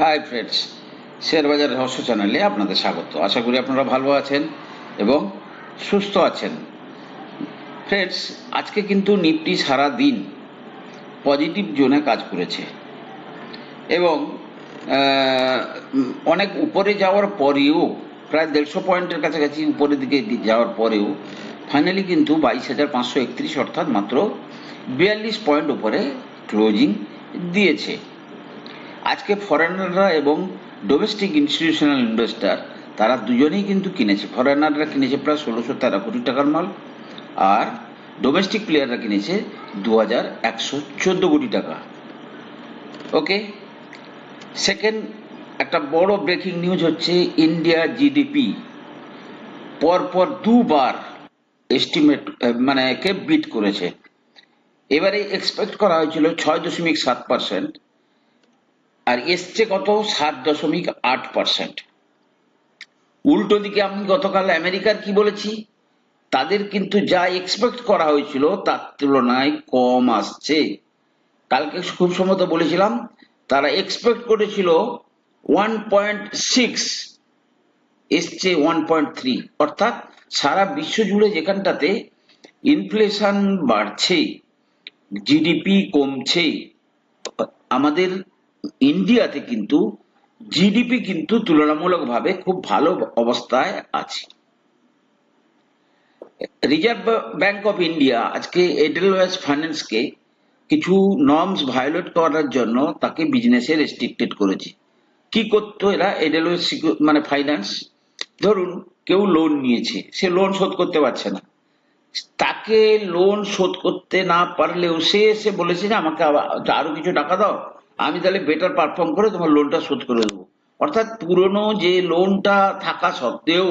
Hi friends share বাজার রহস্য চ্যানেলে আপনাদের স্বাগত। আশা করি আপনারা ভালো আছেন এবং সুস্থ আছেন। ফ্রেন্ডস আজকে কিন্তু নিফটি সারা দিন পজিটিভ জোনে কাজ করেছে। এবং অনেক উপরে যাওয়ার পরেও, প্রায় দেড়শো পয়েন্টের কাছাকাছি উপরের দিকে যাওয়ার পরেও ফাইনালি কিন্তু বাইশ হাজার পাঁচশো একত্রিশ অর্থাৎ মাত্র বিয়াল্লিশ পয়েন্ট উপরে ক্লোজিং দিয়েছে। আজকে ফরেনাররা এবং ডোমেস্টিক ইনস্টিটিউশনাল ইনভেস্টার তারা দুজনেই কিন্তু কিনেছে। ফরেনাররা কিনেছে প্রায় ষোলোশো তেরো কোটি টাকার মাল আর ডোমেস্টিক প্লেয়াররা কিনেছে দু হাজার একশো চোদ্দ কোটি টাকা। ওকে সেকেন্ড একটা বড় ব্রেকিং নিউজ হচ্ছে ইন্ডিয়া জিডিপি পরপর দুবার এস্টিমেট মানে কে বিট করেছে। এবারে এক্সপেক্ট করা হয়েছিল ছয় দশমিক সাত পার্সেন্ট আর এসছে কত? সাত দশমিক আট পার্সেন্ট উল্টো দিকে আমি গতকাল আমেরিকার কি বলেছি? তাদের কিন্তু যা এক্সপেক্ট করা হয়েছিল তার তুলনায় কম আসছে। কালকে খুব সম্ভবত বলেছিলাম, তারা এক্সপেক্ট করেছিল ওয়ান পয়েন্ট সিক্স এসছে ওয়ান পয়েন্ট থ্রি অর্থাৎ সারা বিশ্ব জুড়ে যেখানটাতে ইনফ্লেশন বাড়ছে জিডিপি কমছে। আমাদের ইন্ডিয়াতে কিন্তু জিডিপি কিন্তু তুলনামূলকভাবে খুব ভালো অবস্থায় আছে। রিজার্ভ ব্যাংক অফ ইন্ডিয়া আজকে এডেলওয়েস ফাইন্যান্সকে কিছু নর্মস ভায়োলেট করার জন্য তাকে বিজনেসে রেস্ট্রিক্টেড করেছে। কি করতো এরা? এডেলওয়েস মানে ফাইন্যান্স ধরুন, কেউ লোন নিয়েছে, সে লোন শোধ করতে পারছে না। তাকে লোন শোধ করতে না পারলেও সে এসে বলেছে যে, আমাকে আরও কিছু টাকা দাও। আমি তাহলে বেটার পারফর্ম করে তোমার লোনটা শোধ করে দেবো। অর্থাৎ পুরনো যে লোনটা থাকা সত্ত্বেও,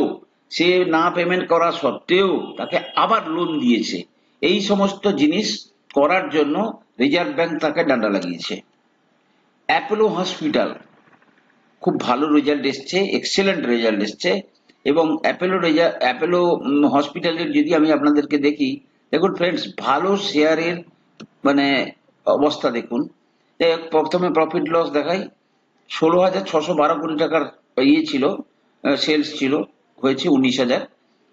সে না পেমেন্ট করা সত্ত্বেও তাকে আবার লোন দিয়েছে। এই সমস্ত জিনিস করার জন্য রিজার্ভ ব্যাংক তাকে ডান্ডা লাগিয়েছে। অ্যাপোলো হসপিটাল খুব ভালো রেজাল্ট এসছে এক্সেলেন্ট রেজাল্ট এসছে এবং অ্যাপেলো রেজাল্ট অ্যাপেলো হসপিটালের যদি আমি আপনাদেরকে দেখি, দেখুন ফ্রেন্ডস ভালো শেয়ারের মানে অবস্থা দেখুন। প্রথমে প্রফিট লস দেখাই ষোলো হাজার ছশো বারো কোটি টাকার ইয়ে ছিল সেলস ছিল, হয়েছে উনিশ হাজার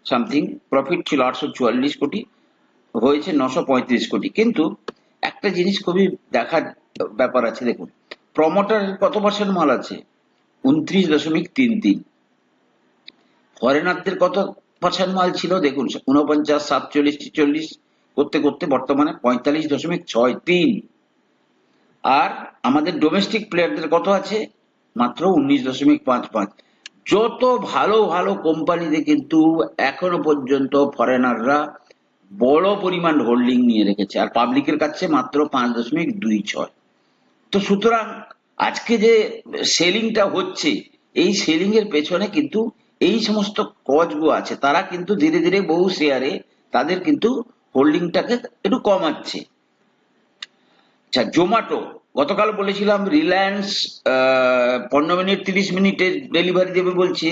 সামথিং প্রফিট ছিল আটশো চুয়াল্লিশ কোটি, হয়েছে নশো পঁয়ত্রিশ কোটি। কিন্তু একটা জিনিস খুবই দেখার ব্যাপার আছে, দেখুন প্রমোটারের কত পার্সেন্ট মাল আছে? উনত্রিশ দশমিক তিন তিন। ফরেনারদের কত পার্সেন্ট মাল ছিল? দেখুন উনপঞ্চাশ সাতচল্লিশ, ছিচল্লিশ, করতে করতে বর্তমানে পঁয়তাল্লিশ দশমিক ছয় তিন। আর আমাদের ডোমেস্টিক প্লেয়ারদের কত আছে? মাত্র উনিশ দশমিক পাঁচ পাঁচ। যত ভালো ভালো কোম্পানিতে কিন্তু এখনও পর্যন্ত ফরেনাররা বড় পরিমাণ হোল্ডিং নিয়ে রেখেছে। আর পাবলিকের কাছে মাত্র পাঁচ দশমিক দুই ছয়। তো সুতরাং আজকে যে সেলিংটা হচ্ছে, এই সেলিং এর পেছনে কিন্তু এই সমস্ত কজগুলো আছে। তারা কিন্তু ধীরে ধীরে বহু শেয়ারে তাদের কিন্তু হোল্ডিংটাকে একটু কমাচ্ছে। আচ্ছা জোম্যাটো গতকাল বলেছিলাম রিলায়েন্স পনেরো মিনিট, তিরিশ মিনিটে ডেলিভারি দেবে বলছে।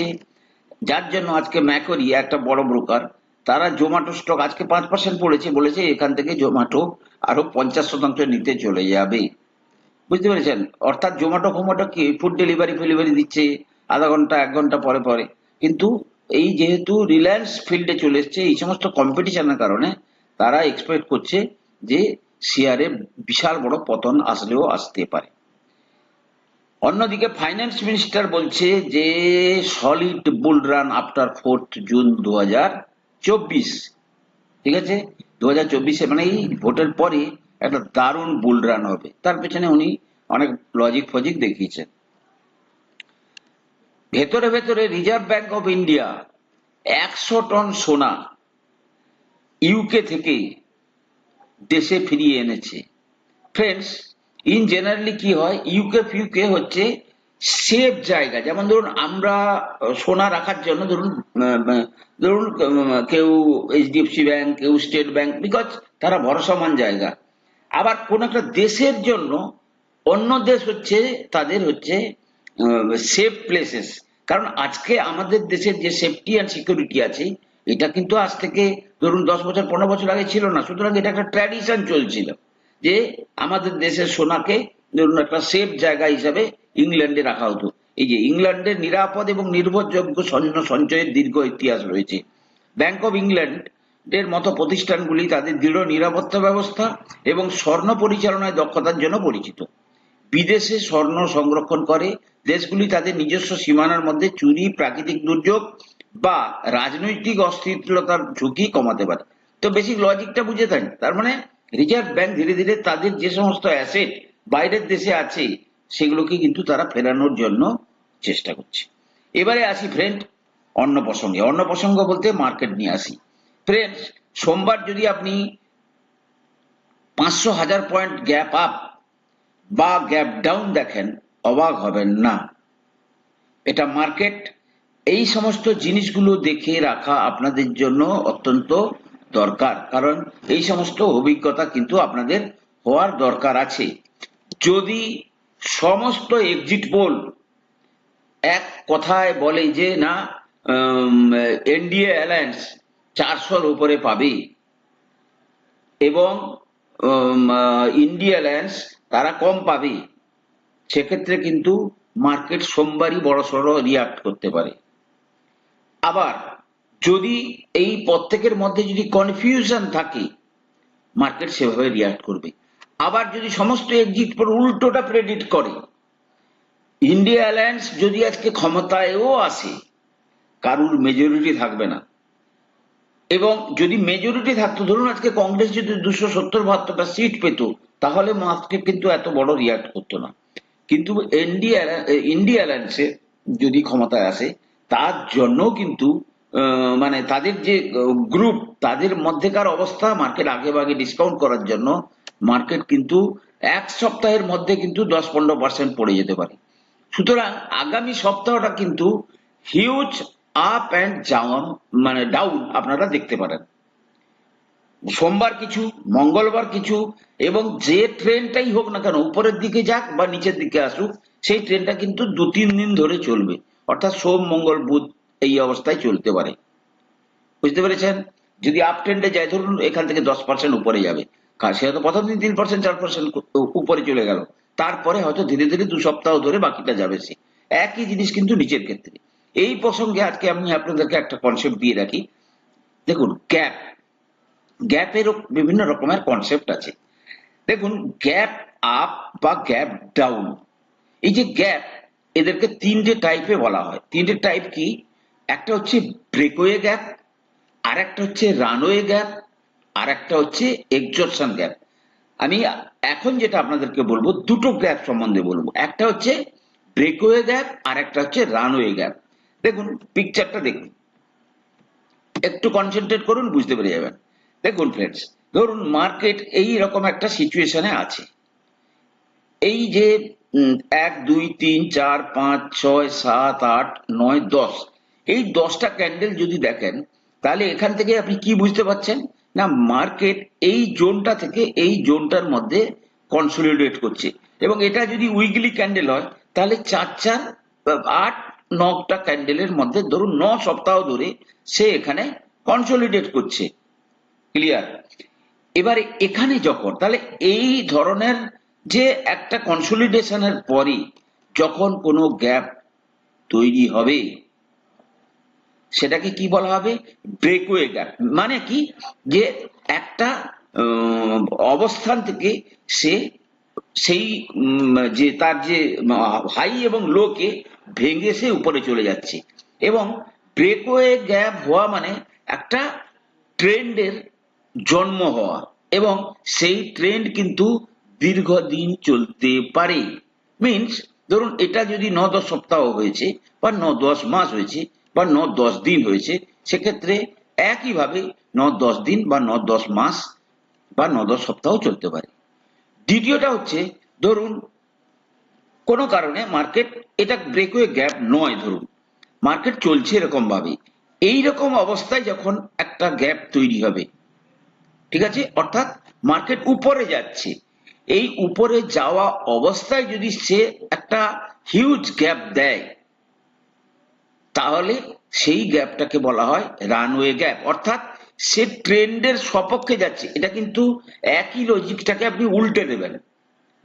যার জন্য আজকে ম্যাকরি একটা বড় ব্রোকার তারা জোম্যাটো স্টক আজকে পাঁচ পার্সেন্ট পড়েছে, বলেছে এখান থেকে জোম্যাটো আরও পঞ্চাশ শতাংশ নিতে চলে যাবে। বুঝতে পেরেছেন? অর্থাৎ জোম্যাটো ফোম্যাটো কি? ফুড ডেলিভারি ফেলিভারি দিচ্ছে, আধা ঘণ্টা, এক ঘণ্টা পরে পরে। কিন্তু এই যেহেতু রিলায়েন্স ফিল্ডে চলে এসছে, এই সমস্ত কম্পিটিশনের কারণে তারা এক্সপেক্ট করছে যে শেয়ারে বিশাল বড় পতন আসলেও আসতে পারে। অন্যদিকে ফাইন্যান্স মিনিস্টার বলছে যে solid bull run after fourth June দু চব্বিশ। ঠিক আছে? দু হাজার চব্বিশে মানে এই ভোটের পরে একটা দারুণ বুল রান হবে। তার পেছনে উনি অনেক লজিক ফজিক দেখিয়েছেন। ভেতরে ভেতরে রিজার্ভ ব্যাংক অফ ইন্ডিয়া একশো টন সোনা ইউকে থেকে দেশে ফিরিয়ে এনেছে। ফ্রেন্ডস ইন জেনারেলি কি হয়? ইউকে ফিউকে হচ্ছে সেফ জায়গা। যেমন ধরুন, আমরা সোনা রাখার জন্য ধরুন ধরুন কেউ এইচডিএফসি ব্যাংক কেউ স্টেট ব্যাংক বিকজ তারা ভরসামান জায়গা। আবার কোন একটা দেশের জন্য অন্য দেশ হচ্ছে, তাদের হচ্ছে সেফ প্লেসেস কারণ আজকে আমাদের দেশের যে সেফটি অ্যান্ড সিকিউরিটি আছে এটা কিন্তু আজ থেকে ধরুন দশ বছর, পনেরো বছর আগে ছিল না। সুতরাং এটা একটা ট্র্যাডিশন চলছিল যে আমাদের দেশের সোনাকে ধরুন একটা সেফ জায়গা হিসাবে ইংল্যান্ডে রাখা হতো। এই যে ইংল্যান্ডের নিরাপদ এবং নির্ভরযোগ্য সৈন্য সঞ্চয়ের দীর্ঘ ইতিহাস রয়েছে। ব্যাংক অফ ইংল্যান্ডের মতো প্রতিষ্ঠানগুলি তাদের দৃঢ় নিরাপত্তা ব্যবস্থা এবং স্বর্ণ পরিচালনায় দক্ষতার জন্য পরিচিত। বিদেশে স্বর্ণ সংরক্ষণ করে, দেশগুলি তাদের নিজস্ব সীমানার মধ্যে চুরি, প্রাকৃতিক দুর্যোগ বা রাজনৈতিক অস্থিরতার ঝুঁকি কমাতে পারে। তো বেসিক লজিকটা বুঝে থাকেন তার মানে রিজার্ভ ব্যাংক ধীরে ধীরে তাদের যে সমস্ত অ্যাসেট বাইরের দেশে আছে, সেগুলোকে কিন্তু তারা ফেরানোর জন্য চেষ্টা করছে। এবারে আসি ফ্রেন্ড অন্য প্রসঙ্গে। অন্য প্রসঙ্গ বলতে মার্কেট নিয়ে আসি। ফ্রেন্ডস সোমবার যদি আপনি পাঁচশো হাজার পয়েন্ট গ্যাপ আপ বা গ্যাপ ডাউন দেখেন, অবাক হবেন না। এটা মার্কেট এই সমস্ত জিনিসগুলো দেখে রাখা আপনাদের জন্য অত্যন্ত দরকার। কারণ এই সমস্ত অভিজ্ঞতা কিন্তু আপনাদের হওয়ার দরকার আছে। যদি সমস্ত এক্সিট পোল এক কথায় বলে যে, না এনডিএ অ্যালায়েন্স চারশোর উপরে পাবে এবং ইন্ডিয়া অ্যালায়েন্স তারা কম পাবে, সেক্ষেত্রে কিন্তু মার্কেট সোমবারই বড় সড়ো রিয়াক্ট করতে পারে। আবার যদি এই প্রত্যেকের মধ্যে যদি কনফিউশন থাকে মার্কেট সেভাবে রিয়াক্ট করবে। আবার যদি সমস্ত এক্সিট পর উল্টোটা প্রেডিক্ট করে। ইন্ডিয়া অ্যালায়েন্স যদি আজকে ক্ষমতায়ও আসে, কারুর মেজরিটি থাকবে না। এবং যদি মেজরিটি থাকতো, ধরুন আজকে কংগ্রেস যদি দুশো সত্তর বাহাত্তরটা সিট পেত, তাহলে মার্কেট কিন্তু এত বড় রিয়াক্ট করতো না। কিন্তু ইন্ডিয়া ইন্ডিয়া অ্যালায়েন্সে যদি ক্ষমতায় আসে তার জন্য কিন্তু মানে তাদের যে গ্রুপ তাদের মধ্যেকার অবস্থা মার্কেট আগে ভাগে ডিসকাউন্ট করার জন্য মার্কেট কিন্তু এক সপ্তাহের মধ্যে কিন্তু দশ পনেরো পার্সেন্ট পড়ে যেতে পারে। সুতরাং আগামী সপ্তাহটা কিন্তু হিউজ আপ অ্যান্ড ডাউন মানে ডাউন আপনারা দেখতে পারেন। সোমবার কিছু, মঙ্গলবার কিছু, এবং যে ট্রেনটাই হোক না কেন, উপরের দিকে যাক বা নিচের দিকে আসুক, সেই ট্রেনটা কিন্তু দু তিন দিন ধরে চলবে। অর্থাৎ সোম, মঙ্গল, বুধ এই অবস্থায় চলতে পারে। বুঝতে পেরেছেন? যদি আপ ট্রেন্ডে যায়, ধরুন এখান থেকে দশ পার্সেন্ট উপরে যাবে। সে হয়তো প্রথম দিন তিন পার্সেন্ট চার পার্সেন্ট উপরে চলে গেল। তারপরে হয়তো ধীরে ধীরে দু সপ্তাহ ধরে বাকিটা যাবে সে। একই জিনিস কিন্তু নিচের ক্ষেত্রে। এই প্রসঙ্গে আজকে আমি আপনাদেরকে একটা কনসেপ্ট দিয়ে রাখি। দেখুন গ্যাপ গ্যাপেরও বিভিন্ন রকমের কনসেপ্ট আছে। দেখুন গ্যাপ আপ বা গ্যাপ ডাউন এই যে গ্যাপ এদেরকে তিনটে টাইপে বলা হয়। তিনটে টাইপ কি? একটা হচ্ছে ব্রেকওয়ে গ্যাপ আর একটা হচ্ছে রানওয়ে গ্যাপ আর একটা হচ্ছে এক্সজর্শন গ্যাপ আমি এখন যেটা আপনাদেরকে বলব, দুটো গ্যাপ সম্বন্ধে বলব। একটা হচ্ছে ব্রেকওয়ে গ্যাপ আর একটা হচ্ছে রানওয়ে গ্যাপ দেখুন পিকচারটা দেখুন। একটু কনসেন্ট্রেট করুন, বুঝতে পেরে যাবেন। দেখুন ফ্রেন্ডস ধরুন মার্কেট এই রকম একটা সিচুয়েশনে আছে। এই যে এক, দুই, তিন, চার, পাঁচ, ছয়, সাত, আট, নয়, দশ। এই দশটা ক্যান্ডেল যদি দেখেন, তাহলে এখান থেকে আপনি কি বুঝতে পারছেন? না মার্কেট এই জোনটা থেকে এই জোনটার মধ্যে কনসোলিডেট করছে। এবং এটা যদি উইকলি ক্যান্ডেল হয়, তাহলে চার চার, আট, নটা ক্যান্ডেলের মধ্যে ধরুন ন সপ্তাহ ধরে সে এখানে কনসোলিডেট করছে। ক্লিয়ার এবারে এখানে যখন, তাহলে এই ধরনের যে একটা কনসোলিডেশনের পরে যখন কোনো গ্যাপ তৈরি হবে, সেটাকে কি বলা হবে? Breakaway gap. মানে কি? যে একটা অবস্থান থেকে সে সেই যে তার যে হাই এবং লোকে ভেঙে সে উপরে চলে যাচ্ছে। এবং ব্রেকওয়ে গ্যাপ হওয়া মানে একটা ট্রেন্ডের জন্ম হওয়া। এবং সেই ট্রেন্ড কিন্তু দীর্ঘদিন চলতে পারে। মিন্স ধরুন, এটা যদি ন দশ সপ্তাহ হয়েছে, বা ন দশ মাস হয়েছে, বা ন দশ দিন হয়েছে, সেক্ষেত্রে একইভাবে ন দশ দিন বা ন দশ মাস বা ন দশ সপ্তাহ চলতে পারে। দ্বিতীয়টা হচ্ছে, ধরুন, কোনো কারণে মার্কেট এটা ব্রেকওয়ে গ্যাপ নয়, ধরুন। মার্কেট চলছে এরকম ভাবে এই রকম অবস্থায় যখন একটা গ্যাপ তৈরি হবে, ঠিক আছে? অর্থাৎ মার্কেট উপরে যাচ্ছে এই উপরে যাওয়া অবস্থায় যদি সে একটা হিউজ গ্যাপ দেয়, তাহলে সেই গ্যাপটাকে বলা হয় রানওয়ে গ্যাপ অর্থাৎ সে ট্রেন্ডের সপক্ষে যাচ্ছে। এটা কিন্তু একই লজিকটাকে আপনি উল্টে দেবেন।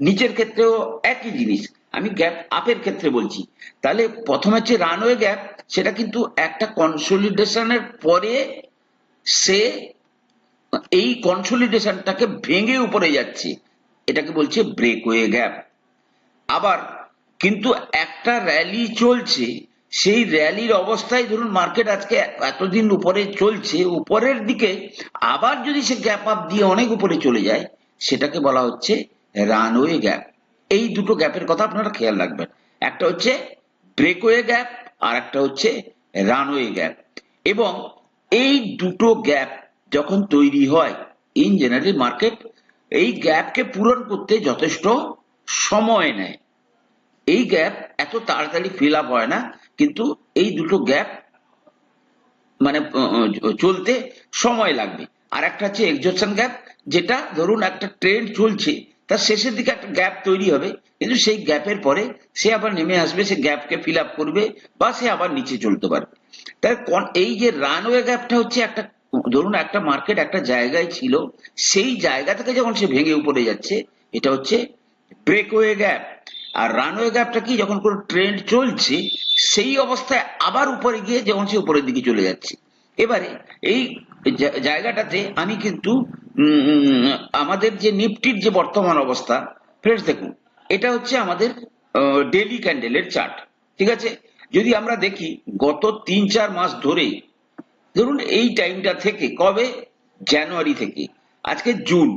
নিচের ক্ষেত্রেও একই জিনিস। আমি গ্যাপ আপের ক্ষেত্রে বলছি। তাহলে প্রথমে হচ্ছে রানওয়ে গ্যাপ সেটা কিন্তু একটা কনসলিডেশনের পরে সে এই কনসলিডেশনটাকে ভেঙে উপরে যাচ্ছে। এটাকে বলছে ব্রেকওয়ে গ্যাপ আবার কিন্তু একটা র্যালি চলছে, সেই র্যালির অবস্থায় ধরুন মার্কেট আজকে এতদিন উপরে চলছে, উপরের দিকে আবার যদি সে গ্যাপ আপ দিয়ে অনেক উপরে চলে যায়, সেটাকে বলা হচ্ছে রানওয়ে গ্যাপ এই দুটো গ্যাপের কথা আপনারা খেয়াল রাখবেন। একটা হচ্ছে ব্রেকওয়ে গ্যাপ আর একটা হচ্ছে রানওয়ে গ্যাপ এবং এই দুটো গ্যাপ যখন তৈরি হয় ইন জেনারেল মার্কেট এই গ্যাপকে পূরণ করতে যথেষ্ট সময় নেয়। এই গ্যাপ এত তাড়াতাড়ি ফিল আপ হয় না, কিন্তু এই দুটো গ্যাপ মানে চলতে সময় লাগবে। আর একটা হচ্ছে এক্সজশন গ্যাপ, যেটা ধরুন একটা ট্রেন্ড চলছে, তার শেষের দিকে একটা গ্যাপ তৈরি হবে, কিন্তু সেই গ্যাপের পরে সে আবার নেমে আসবে, সে গ্যাপকে ফিল আপ করবে বা সে আবার নিচে চলতে পারবে। কোন- এই যে রানওয়ে গ্যাপটা হচ্ছে একটা ধরুন একটা মার্কেট একটা জায়গায় ছিল, সেই জায়গা থেকে যখন সে ভেঙে উপরে যাচ্ছে, এটা হচ্ছে ব্রেকওয়ে গ্যাপ আর রানওয়ে গ্যাপটা কি? যখন কোনো ট্রেন্ড চলছে, সেই অবস্থায় আবার উপরে গিয়ে যখন সে উপরের দিকে চলে যাচ্ছে। এবারে এই জায়গাটাতে আমি কিন্তু আমাদের যে নিফটির যে বর্তমান অবস্থা ফ্রেন্ডস দেখুন, এটা হচ্ছে আমাদের ডেলি ক্যান্ডেলের চার্ট ঠিক আছে? যদি আমরা দেখি, গত তিন চার মাস ধরে ধরুন এই টাইমটা থেকে, কবে? জানুয়ারি থেকে। আজকে জুন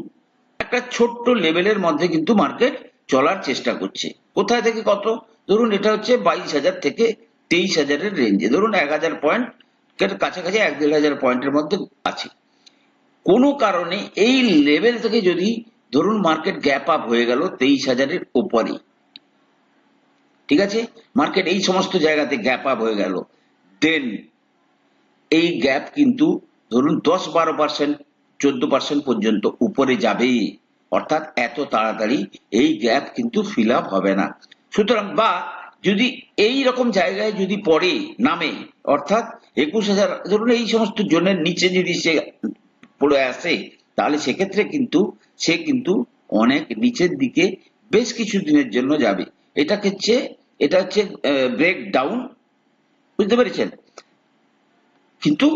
একটা ছোট্ট লেভেলের মধ্যে কিন্তু মার্কেট চলার চেষ্টা করছে। কোথায় থেকে কত? ধরুন এটা হচ্ছে বাইশ হাজার থেকে তেইশ হাজারের রেঞ্জে ধরুন এক হাজার পয়েন্ট কাছাকাছি এক দেড় হাজার পয়েন্টের মধ্যে আছে। কোনো কারণে এই লেভেল থেকে যদি ধরুন মার্কেট গ্যাপ আপ হয়ে গেল তেইশ হাজারের উপরে, ঠিক আছে? মার্কেট এই সমস্ত জায়গাতে গ্যাপ আপ হয়ে গেল। দেন এই গ্যাপ কিন্তু ধরুন দশ বারো পার্সেন্ট চোদ্দ পার্সেন্ট পর্যন্ত উপরে যাবে অর্থাৎ এত তাড়াতাড়ি এই গ্যাপ কিন্তু ফিল আপ হবে না। সুতরাং বা যদি এই রকম জায়গায় যদি পড়ে, নামে, অর্থাৎ একুশ হাজার, ধরুন এই সমস্ত জনের নিচে যদি সে পড়ে আসে, তাহলে সেক্ষেত্রে কিন্তু সে কিন্তু অনেক নিচের দিকে বেশ কিছু দিনের জন্য যাবে। এটাকে হচ্ছে, এটা হচ্ছে ব্রেক ডাউন বুঝতে পেরেছেন? কিন্তু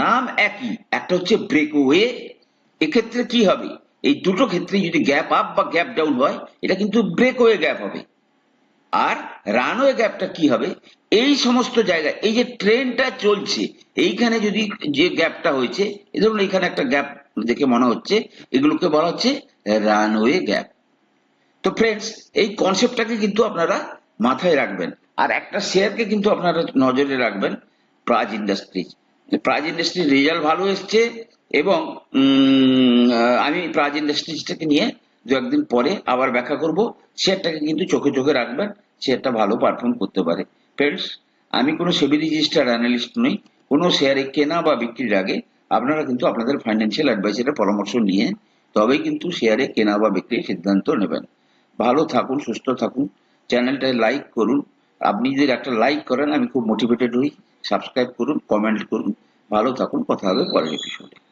নাম একই, একটা হচ্ছে ব্রেকওয়ে এক্ষেত্রে কি হবে? এই দুটো ক্ষেত্রে যদি গ্যাপ আপ বা গ্যাপ ডাউন হয়, এটা কিন্তু ব্রেকওয়ে গ্যাপ হবে। আর রানওয়ে গ্যাপটা কি হবে? এই সমস্ত জায়গায়, এই যে ট্রেনটা চলছে, এইখানে যদি যে গ্যাপটা হয়েছে এই ধরুন এখানে একটা গ্যাপ দেখে মনে হচ্ছে, এগুলোকে বলা হচ্ছে রানওয়ে গ্যাপ তো ফ্রেন্ডস এই কনসেপ্টটাকে কিন্তু আপনারা মাথায় রাখবেন। আর একটা শেয়ারকে কিন্তু আপনারা নজরে রাখবেন প্রাজ ইন্ডাস্ট্রিজ প্রাজ ইন্ডাস্ট্রির রেজাল্ট ভালো এসছে এবং আমি প্রাজ ইন্ডাস্ট্রিজটাকে নিয়ে দু একদিন পরে আবার ব্যাখ্যা করব। শেয়ারটাকে কিন্তু চোখে চোখে রাখবেন শেয়ারটা ভালো পারফর্ম করতে পারে। ফ্রেন্ডস আমি কোনো সেবি রেজিস্টার অ্যানালিস্ট নই, কোনো শেয়ারে কেনা বা বিক্রির আগে আপনারা কিন্তু আপনাদের ফাইন্যান্সিয়াল অ্যাডভাইসারের পরামর্শ নিয়ে তবেই কিন্তু শেয়ারে কেনা বা বিক্রির সিদ্ধান্ত নেবেন। ভালো থাকুন, সুস্থ থাকুন চ্যানেলটায় লাইক করুন আপনি যদি একটা লাইক করেন, আমি খুব মোটিভেটেড হই সাবস্ক্রাইব করুন কমেন্ট করুন। ভালো থাকুন, কথা হবে পরের এপিসোডে